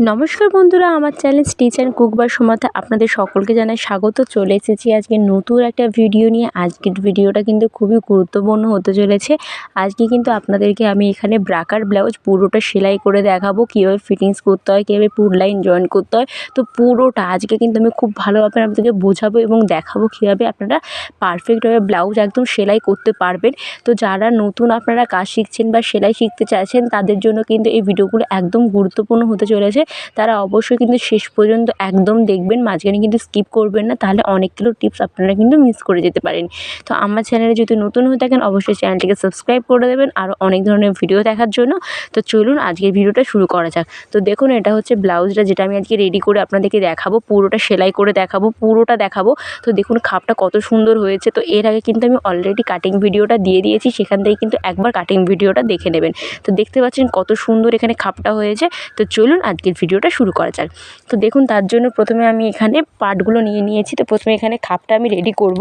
নমস্কার বন্ধুরা, আমার চ্যানেল স্টিচ অ্যান্ড কুক বা সমাতে আপনাদের সকলকে জানাই স্বাগত। চলে এসেছি আজকে নতুন একটা ভিডিও নিয়ে। আজকের ভিডিওটা কিন্তু খুবই গুরুত্বপূর্ণ হতে চলেছে। আজকে কিন্তু আপনাদেরকে আমি এখানে ব্রাকার ব্লাউজ পুরোটা সেলাই করে দেখাবো, কীভাবে ফিটিংস করতে হয়, কীভাবে পুর লাইন জয়েন করতে হয়। তো পুরোটা আজকে কিন্তু আমি খুব ভালোভাবে আপনাদেরকে বোঝাবো এবং দেখাবো কীভাবে আপনারা পারফেক্টভাবে ব্লাউজ একদম সেলাই করতে পারবেন। তো যারা নতুন আপনারা কাজ শিখছেন বা সেলাই শিখতে চাইছেন, তাদের জন্য কিন্তু এই ভিডিওগুলো একদম গুরুত্বপূর্ণ হতে চলেছে। তারা অবশ্যই কিন্তু শেষ পর্যন্ত একদম দেখবেন, মাঝখানে কিন্তু স্কিপ করবেন না, তাহলে অনেকগুলো টিপস আপনারা কিন্তু মিস করে যেতে পারেন। তো আমার চ্যানেলে যদি নতুন হয়ে থাকেন, অবশ্যই চ্যানেলটিকে সাবস্ক্রাইব করে দেবেন আরও অনেক ধরনের ভিডিও দেখার জন্য। তো চলুন আজকের ভিডিওটা শুরু করা যাক। তো দেখুন, এটা হচ্ছে ব্লাউজটা যেটা আমি আজকে রেডি করে আপনাদেরকে দেখাবো, পুরোটা সেলাই করে দেখাবো, পুরোটা দেখাবো। তো দেখুন, খাপটা কত সুন্দর হয়েছে। তো এর আগে কিন্তু আমি অলরেডি কাটিং ভিডিওটা দিয়ে দিয়েছি, সেখান থেকে কিন্তু একবার কাটিং ভিডিওটা দেখে নেবেন। তো দেখতে পাচ্ছেন কত সুন্দর এখানে খাপটা হয়েছে। তো চলুন আজকের ভিডিওটা শুরু করা যাক। তো দেখুন, তার জন্য প্রথমে আমি এখানে পার্টগুলো নিয়ে নিয়েছি। তো প্রথমে এখানে খাপটা আমি রেডি করব।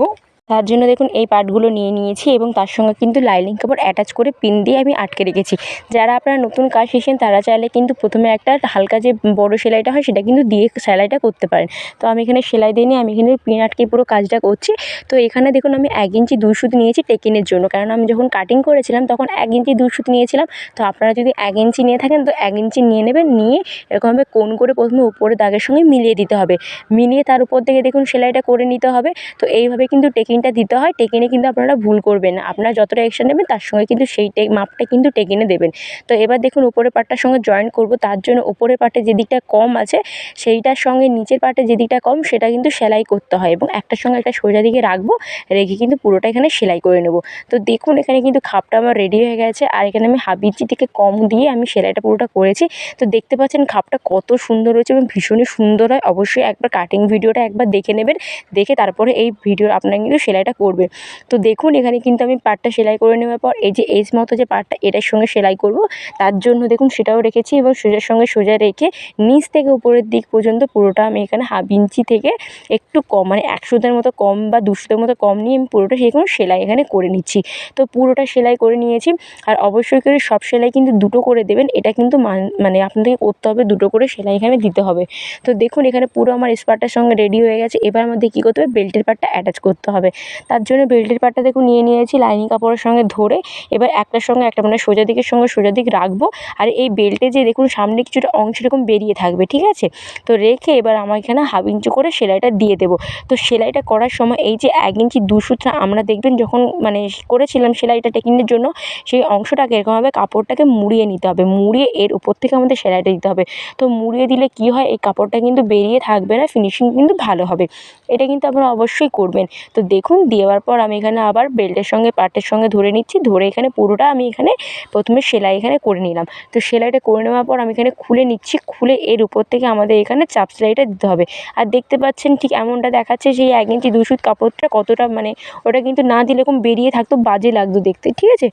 তার জন্য দেখুন এই পার্টগুলো নিয়ে নিয়েছি এবং তার সঙ্গে কিন্তু লাইনিং কাপড় অ্যাটাচ করে পিন দিয়ে আমি আটকে রেখেছি। যারা আপনারা নতুন কাজ শিখছেন, তারা চাইলে কিন্তু প্রথমে একটা হালকা যে বড় সেলাইটা হয়, সেটা কিন্তু দিয়ে সেলাইটা করতে পারেন। তো আমি এখানে সেলাই দিয়ে আমি এখানে পিন আটকে পুরো কাজটা করছি। তো এখানে দেখুন আমি এক ইঞ্চি দুই সুত নিয়েছি টেকিনের জন্য। কারণ আমি যখন কাটিং করেছিলাম, তখন এক ইঞ্চি দুই সুত নিয়েছিলাম। তো আপনারা যদি এক ইঞ্চি নিয়ে থাকেন, তো এক ইঞ্চি নিয়ে নেবেন, নিয়ে এরকমভাবে কোন করে প্রথমে উপরে দাগের সঙ্গে মিলিয়ে দিতে হবে। মিলিয়ে তার উপর থেকে দেখুন সেলাইটা করে নিতে হবে। তো এইভাবে কিন্তু টেকিংটা দিতে হয় টেকিনে কিন্তু আপনারা ভুল করবেন না। আপনারা যতটা এক্সট্রা নেবেন, তার সঙ্গে কিন্তু সেই মাপটা কিন্তু টেকিনে দেবেন। তো এবার দেখুন, উপরের পার্টটার সঙ্গে জয়েন করব, তার জন্য উপরের পার্টে যেদিকটা কম আছে, সেইটার সঙ্গে নিচের পার্টে যেদিকটা কম, সেটা কিন্তু সেলাই করতে হয় এবং একটার সঙ্গে একটা সোজা দিকে রাখব, রেখে কিন্তু পুরোটা এখানে সেলাই করে নেব। তো দেখুন, এখানে কিন্তু খাপটা আমার রেডি হয়ে গেছে আর এখানে আমি ইঞ্চি থেকে কম দিয়ে আমি সেলাইটা পুরোটা করেছি। তো দেখতে পাচ্ছেন, খাপটা কত সুন্দর হয়েছে এবং ভীষণই সুন্দর হয়। অবশ্যই একবার কাটিং ভিডিওটা একবার দেখে নেবেন, দেখে তারপরে এই ভিডিও আপনারা কিন্তু সেলাইটা করবে। তো দেখুন, এখানে কিন্তু আমি পাটটা সেলাই করে নেওয়ার পর, এই যে এস মতো যে পাটটা, এটার সঙ্গে সেলাই করব। তার জন্য দেখুন, সেটাও রেখেছি এবং সোজার সঙ্গে সোজা রেখে নিচ থেকে উপরের দিক পর্যন্ত পুরোটা আমি এখানে হাফ ইঞ্চি থেকে একটু কম মানে একশোদের মতো কম বা দুশোদের মতো কম নিয়ে আমি পুরোটা সেরকম সেলাই এখানে করে নিচ্ছি। তো পুরোটা সেলাই করে নিয়েছি। আর অবশ্যই করে সব সেলাই কিন্তু দুটো করে দেবেন। এটা কিন্তু মানে আপনাদেরকে করতে হবে, দুটো করে সেলাই এখানে দিতে হবে। তো দেখুন, এখানে পুরো আমার স্পারটার সঙ্গে রেডি হয়ে গেছে। এবার আমাদের কী করতে হবে? বেল্টের পার্টটা অ্যাটাচ করতে হবে। তার জন্য বেল্টের পার্টটা দেখুন নিয়ে নিয়েছি লাইনিং কাপড়ের সঙ্গে ধরে। এবার একটার সঙ্গে একটা মানে সোজা দিকের সঙ্গে সোজা দিক রাখব। আর এই বেল্টে যে দেখুন সামনে কিছুটা অংশ এরকম বেরিয়ে থাকবে, ঠিক আছে? তো রেখে এবার আমার এখানে হাফ ইঞ্চি করে সেলাইটা দিয়ে দেবো। তো সেলাইটা করার সময় এই যে এক ইঞ্চি দু সুতরা আমরা দেখবেন যখন মানে করেছিলাম সেলাইটা টেকিংয়ের জন্য, সেই অংশটাকে এরকমভাবে কাপড়টাকে মুড়িয়ে নিতে হবে। মুড়িয়ে এর উপর থেকে আমাদের সেলাইটা দিতে হবে। তো মুড়িয়ে দিলে কী হয়? এই কাপড়টা কিন্তু বেরিয়ে থাকবে না ফিনিশিং কিন্তু ভালো হবে। এটা কিন্তু আপনারা অবশ্যই করবেন। তো দেখুন দেওয়ার পর আমি এখানে আবার বেল্টের সঙ্গে পার্টের সঙ্গে ধরে নিচ্ছি। ধরে এখানে পুরোটা আমি এখানে প্রথমে সেলাই এখানে করে নিলাম। তো সেলাইটা করে নেওয়ার পর আমি এখানে খুলে নিচ্ছি। খুলে এর উপর থেকে আমাদের এখানে চাপ সেলাইটা দিতে হবে। আর দেখতে পাচ্ছেন ঠিক এমনটা দেখাচ্ছে সেই এক ইঞ্চি দুশুত কাপড়টা কতটা মানে ওটা কিন্তু না দিলে এরকম বেরিয়ে থাকতো, বাজে লাগতো দেখতে, ঠিক আছে?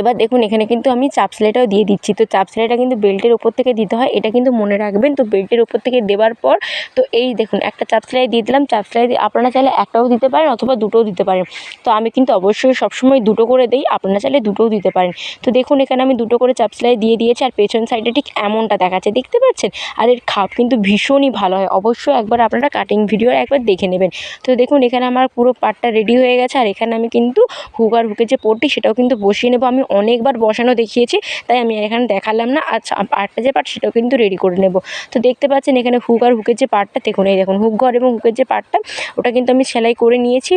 এবার দেখুন, এখানে কিন্তু আমি চাপ সেলাইটাও দিয়ে দিচ্ছি। তো চাপ সেলাইটা কিন্তু বেল্টের ওপর থেকে দিতে হয়, এটা কিন্তু মনে রাখবেন। তো বেল্টের ওপর থেকে দেওয়ার পর, তো এই দেখুন, একটা চাপ সেলাই দিয়ে দিলাম। চাপ সেলাই দিয়ে আপনারা চাইলে একটাও দিতে পারেন অথবা দুটোও দিতে পারেন। তো আমি কিন্তু অবশ্যই সবসময় দুটো করে দিই, আপনারা চাইলে দুটোও দিতে পারেন। তো দেখুন, এখানে আমি দুটো করে চাপ সেলাই দিয়ে দিয়েছি আর পেছন সাইডে ঠিক এমনটা দেখাচ্ছে, দেখতে পাচ্ছেন? আর এর খাপ কিন্তু ভীষণই ভালো হয়। অবশ্যই একবার আপনারা কাটিং ভিডিও একবার দেখে নেবেন। তো দেখুন, এখানে আমার পুরো পার্টটা রেডি হয়ে গেছে। আর এখানে আমি কিন্তু হুক আর হুকের যে পট্টি, সেটাও কিন্তু বসিয়ে নেব। আমি অনেকবার বসানো দেখিয়েছি, তাই আমি এখানে দেখালাম না। আচ্ছা আরেকটা যে পার্ট সেটাও কিন্তু রেডি করে নেব। তো দেখতে পাচ্ছেন এখানে হুক আর হুকের যে পার্টটা দেখুন, এই দেখুন হুক ঘর এবং হুকের যে পার্টটা ওটা কিন্তু আমি সেলাই করে নিয়েছি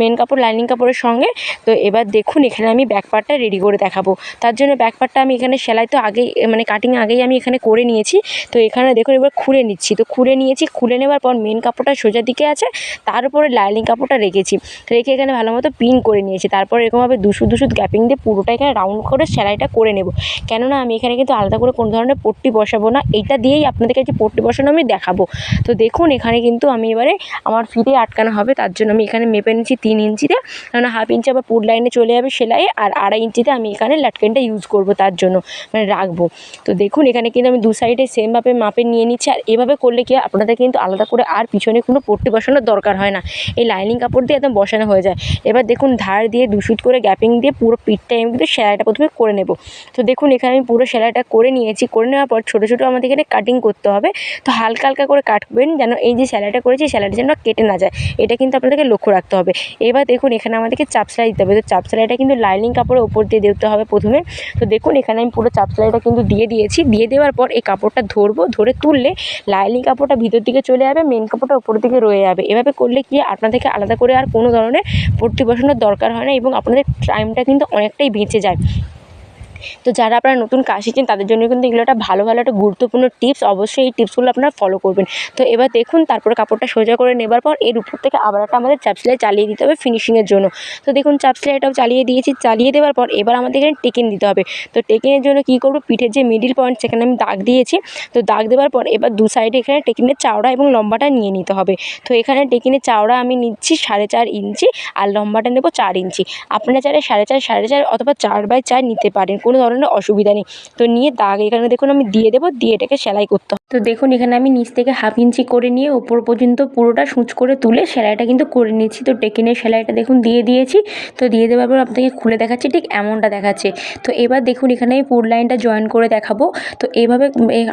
মেন কাপড় লাইনিং কাপড়ের সঙ্গে। তো এবার দেখুন, এখানে আমি ব্যাক পার্টটা রেডি করে দেখাবো। তার জন্য ব্যাক পার্টটা আমি এখানে সেলাই তো আগেই মানে কাটিং আগেই আমি এখানে করে নিয়েছি। তো এখানে দেখুন, এবার খুলে নিচ্ছি। তো খুলে নিয়েছি, খুলে নেওয়ার পর মেন কাপড়টা সোজা দিকে আছে, তার উপরে লাইনিং কাপড়টা রেখেছি। রেখে এখানে ভালো মতো পিন করে নিয়েছি। তারপর এরকমভাবে দুশো দুশো গ্যাপিং দিয়ে পুরোটা এখানে রাউন্ড করে সেলাইটা করে নেব। কেননা আমি এখানে কিন্তু আলাদা করে কোনো ধরনের পট্টি বসাবো না। এইটা দিয়েই আপনাদের কাছে পট্টি বসানো আমি দেখাবো। তো দেখুন, এখানে কিন্তু আমি এবারে আমার ফিতে আটকানো হবে। তার জন্য আমি এখানে মেপে নিচ্ছি তিন ইঞ্চিতে। কেননা হাফ ইঞ্চি আবার পুর লাইনে চলে যাবে সেলাই আর আড়াই ইঞ্চিতে আমি এখানে লাটকেনটা ইউজ করব তার জন্য মানে রাখব। তো দেখুন, এখানে কিন্তু আমি দু সাইডে সেমভাবে মাপে নিয়ে নিচ্ছি। আর এভাবে করলে কি আপনাদের কিন্তু আলাদা করে আর পিছনে কোনো পট্টি বসানোর দরকার হয় না। এই লাইনিং কাপড় দিয়ে একদম বসানো হয়ে যায়। এবার দেখুন, ধার দিয়ে দু সুত করে গ্যাপিং দিয়ে পুরো পিঠটা আমি কিন্তু সেলাইটা প্রথমে করে নেব। তো দেখুন, এখানে আমি পুরো সেলাইটা করে নিয়েছি। করে নেওয়ার পর ছোটো ছোটো আমাদের এখানে কাটিং করতে হবে। তো হালকা হালকা করে কাটবেন যেন এই যে সেলাইটা করেছি, সেলাইটা যেন কেটে না যায়। এটা কিন্তু আপনাদেরকে লক্ষ্য রাখতে হবে। এবার দেখুন, এখানে আমাদেরকে চাপ সেলাই দিতে হবে। তো চাপ সেলাইটা কিন্তু লাইনিং কাপড়ের ওপর দিয়ে দিতে হবে প্রথমে। তো দেখুন, এখানে আমি পুরো চাপ সেলাইটা কিন্তু দিয়ে দিয়েছি। দিয়ে দেওয়ার পর এই কাপড়টা ধরবো। ধরে তুললে লাইনিং কাপড়টা ভিতর দিকে চলে যাবে মেন কাপড়টা ওপর দিকে রয়ে যাবে। এভাবে করলে কি আপনাদেরকে আলাদা করে আর কোনো ধরনের পট্টি বসানোর দরকার হয় না এবং আপনাদের টাইমটা কিন্তু অনেকটাই বেঁচে যায়। তো যারা আপনারা নতুন কাজ শিখছেন, তাদের জন্য কিন্তু এগুলো একটা ভালো ভালো একটা গুরুত্বপূর্ণ টিপস। অবশ্যই এই টিপসগুলো আপনারা ফলো করবেন। তো এবার দেখুন, তারপরে কাপড়টা সোজা করে নেবার পর এর উপর থেকে আবার একটা আমাদের চাপ সেলাই চালিয়ে দিতে হবে ফিনিশিংয়ের জন্য। তো দেখুন, চাপ সেলাইটাও চালিয়ে দিয়েছি। চালিয়ে দেওয়ার পর এবার আমাদের এখানে টেকেন দিতে হবে। তো টেকেনের জন্য কী করব? পিঠের যে মিডিল পয়েন্ট সেখানে আমি দাগ দিয়েছি। তো দাগ দেওয়ার পর এবার দু সাইডে এখানে টেকিনের চাওড়া এবং লম্বাটা নিয়ে নিতে হবে। তো এখানে টেকিনের চাওড়া আমি নিচ্ছি সাড়ে চার ইঞ্চি আর লম্বাটা নেব চার ইঞ্চি। আপনারা চাইলে সাড়ে চার সাড়ে চার অথবা চার বাই চার নিতে পারেন। কোনো ধরনের অসুবিধা নেই। তো নিয়ে দাগ এখানে দেখুন আমি দিয়ে দেবো, দিয়ে এটাকে সেলাই করতে তো দেখুন এখানে আমি নিচ থেকে হাফ ইঞ্চি করে নিয়ে ওপর পর্যন্ত পুরোটা সূচ করে তুলে সেলাইটা কিন্তু করে নিয়েছি। তো টেকিনের সেলাইটা দেখুন দিয়ে দিয়েছি। তো দিয়ে দেওয়ার পর আপনাকে খুলে দেখাচ্ছি, ঠিক এমনটা দেখাচ্ছে। তো এবার দেখুন এখানে আমি পুর লাইনটা জয়েন করে দেখাবো। তো এভাবে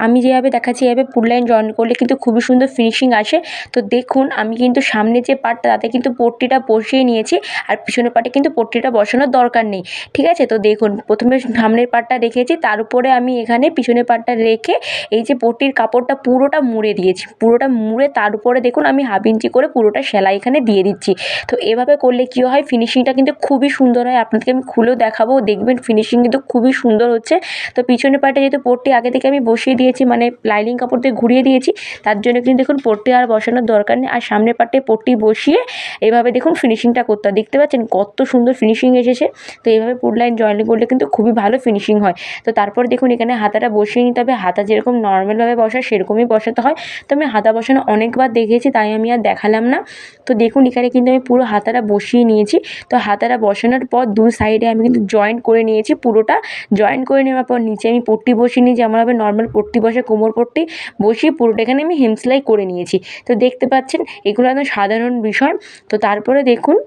আমি যেভাবে দেখাচ্ছি, এভাবে পুর লাইন জয়েন করলে কিন্তু খুবই সুন্দর ফিনিশিং আসে। তো দেখুন আমি কিন্তু সামনে যে পাটটা, তাতে কিন্তু পট্টিটা বসিয়ে নিয়েছি। আর পিছনের পাটে কিন্তু পট্টিটা বসানোর দরকার নেই, ঠিক আছে? তো দেখুন, প্রথমে সামনের পার্টটা রেখেছি, তার উপরে আমি এখানে পিছনের পার্টটা রেখে এই যে পট্টির কাপড়টা পুরোটা মুড়ে দিয়েছি। পুরোটা মুড়ে তার উপরে দেখুন আমি হাফ ইঞ্চি করে পুরোটা সেলাই এখানে দিয়ে দিচ্ছি। তো এভাবে করলে কী হয় ফিনিশিংটা কিন্তু খুবই সুন্দর হয়। আপনাদেরকে আমি খুলেও দেখাবো, দেখবেন ফিনিশিং কিন্তু খুবই সুন্দর হচ্ছে। তো পিছনের পার্টে যেহেতু পট্টি আগে থেকে আমি বসিয়ে দিয়েছি মানে লাইনিং কাপড় দিয়ে ঘুরিয়ে দিয়েছি, তার জন্য কিন্তু দেখুন পট্টি আর বসানোর দরকার নেই। আর সামনের পার্টে পট্টি বসিয়ে এভাবে দেখুন ফিনিশিংটা করতে দেখতে পাচ্ছেন কত সুন্দর ফিনিশিং এসেছে। তো এইভাবে পুর লাইন জয়েন করলে কিন্তু খুবই ভালো ফিনিশিং হয়। তো তারপর দেখুন এখানে হাতাটা বসিয়ে নিতে হবে। হাতা যেরকম নর্মালভাবে বসা সেরকমই বসাতে হয়। তো আমি হাতা বসানো অনেকবার দেখেছি, তাই আমি আর দেখালাম না। তো দেখুন এখানে কিন্তু আমি পুরো হাতাটা বসিয়ে নিয়েছি। তো হাতাটা বসানোর পর দু সাইডে আমি কিন্তু জয়েন্ট করে নিয়েছি পুরোটা। জয়েন্ট করে নেওয়ার পর নিচে আমি পট্টি বসিয়ে নিয়েছি আমারভাবে নর্মাল পট্টি বসে, কোমর পট্টি বসিয়ে পুরোটা এখানে আমি হেম সেলাই করে নিয়েছি। তো দেখতে পাচ্ছেন, এগুলো একদম সাধারণ বিষয়। তো তারপরে দেখুন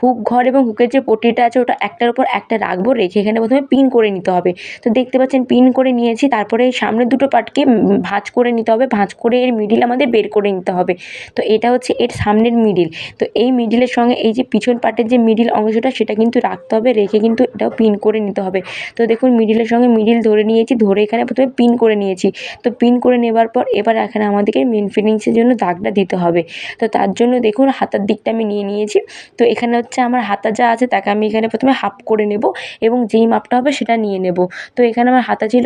হুক ঘর এবং হুকের যে পট্টিটা আছে ওটা একটার উপর একটা রাখব, রেখে এখানে প্রথমে পিন করে নিতে হবে। তো দেখতে পাচ্ছেন পিন করে নিয়েছি, তারপরে এই সামনের দুটো পার্টকে ভাঁজ করে নিতে হবে, ভাঁজ করে এর মিডিল আমাদের বের করে নিতে হবে। তো এটা হচ্ছে এর সামনের মিডিল তো এই মিডিলের সঙ্গে এই যে পিছন পার্টের যে মিডিল অংশটা, সেটা কিন্তু রাখতে হবে, রেখে কিন্তু এটাও পিন করে নিতে হবে। তো দেখুন মিডিলের সঙ্গে মিডিল ধরে নিয়েছি, ধরে এখানে প্রথমে পিন করে নিয়েছি। তো পিন করে নেবার পর এবার এখানে আমাদেরকে মেন ফিনিংসের জন্য দাগটা দিতে হবে। তো তার জন্য দেখুন হাতার দিকটা আমি নিয়ে নিয়েছি। তো এখানে হচ্ছে আমার হাতা যা আছে তাকে আমি এখানে প্রথমে হাফ করে নেব এবং যেই মাপটা হবে সেটা নিয়ে নেব। তো এখানে আমার হাতা ছিল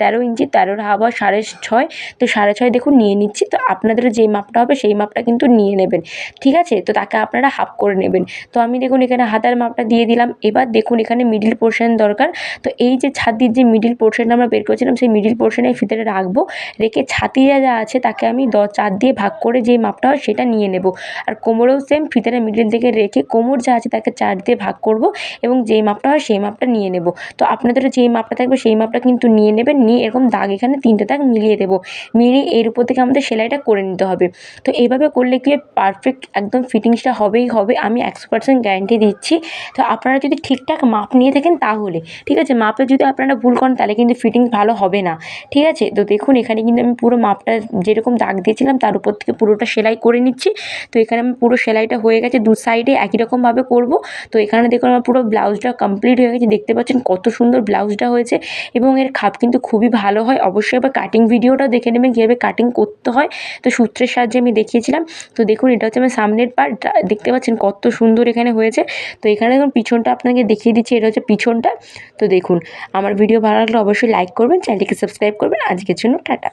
তেরো ইঞ্চি, তেরোর হাফ হয় সাড়ে ছয়। তো সাড়ে ছয় দেখুন নিয়ে নিচ্ছি। তো আপনাদের যেই মাপটা হবে সেই মাপটা কিন্তু নিয়ে নেবেন। ঠিক আছে? তো তাকে আপনারা হাফ করে নেবেন। তো আমি দেখুন এখানে হাতার মাপটা দিয়ে দিলাম। এবার দেখুন এখানে মিডিল পোর্শন দরকার। তো এই যে ছাতির যে মিডিল পোর্শনটা আমরা বের করেছিলাম, সেই মিডিল পোর্শনে ভিতরে রাখব। রেখে ছাতি যা যা আছে তাকে আমি দ, চার দিয়ে ভাগ করে যেই মাপটা হয় সেটা নিয়ে নেব। আর কোমরেও সেম ফিতাটা মিডিল থেকে রেখে কোমর যা আছে তাকে চার দিয়ে ভাগ করব এবং যেই মাপটা হয় সেই মাপটা নিয়ে নেব। তো আপনাদের যেই মাপটা থাকবে সেই মাপটা কিন্তু নিয়ে নেবেন, নিয়ে এরকম দাগ এখানে তিনটে দাগ মিলিয়ে দেবো। মিলিয়ে এর উপর থেকে আমাদের সেলাইটা করে নিতে হবে। তো এইভাবে করলে কি পারফেক্ট একদম ফিটিংসটা হবেই হবে, আমি একশো পার্সেন্ট গ্যারান্টি দিচ্ছি। তো আপনারা যদি ঠিকঠাক মাপ নিয়ে থাকেন তাহলে, ঠিক আছে? মাপে যদি আপনারা ভুল করেন তাহলে কিন্তু ফিটিংস ভালো হবে না। ঠিক আছে? তো দেখুন, এখানে কিন্তু আমি পুরো মাপটা যেরকম দাগ দিয়েছিলাম তার উপর থেকে পুরোটা সেলাই করে নিচ্ছি। তো এখানে আমি পুরো সেলাইটা হয়ে গেছে দু সাইডে একই রকমভাবে করব। তো এখানে দেখুন আমার পুরো ব্লাউজটা কমপ্লিট হয়ে গেছে। দেখতে পাচ্ছেন কত সুন্দর ব্লাউজটা হয়েছে এবং এর খাপ কিন্তু খুবই ভালো হয়। অবশ্যই আবার কাটিং ভিডিওটা দেখে নেবেন, কীভাবে কাটিং করতে হয়। তো সূত্রের সাহায্যে আমি দেখিয়েছিলাম। তো দেখুন, এটা হচ্ছে আমার সামনের পার্ট দেখতে পাচ্ছেন কত সুন্দর এখানে হয়েছে। তো এখানে দেখুন পিছনটা আপনাকে দেখিয়ে দিচ্ছি, এটা হচ্ছে পিছনটা। তো দেখুন, আমার ভিডিও ভালো লাগলে অবশ্যই লাইক করবেন চ্যানেলটিকে সাবস্ক্রাইব করবেন। আজকের জন্য টাটা।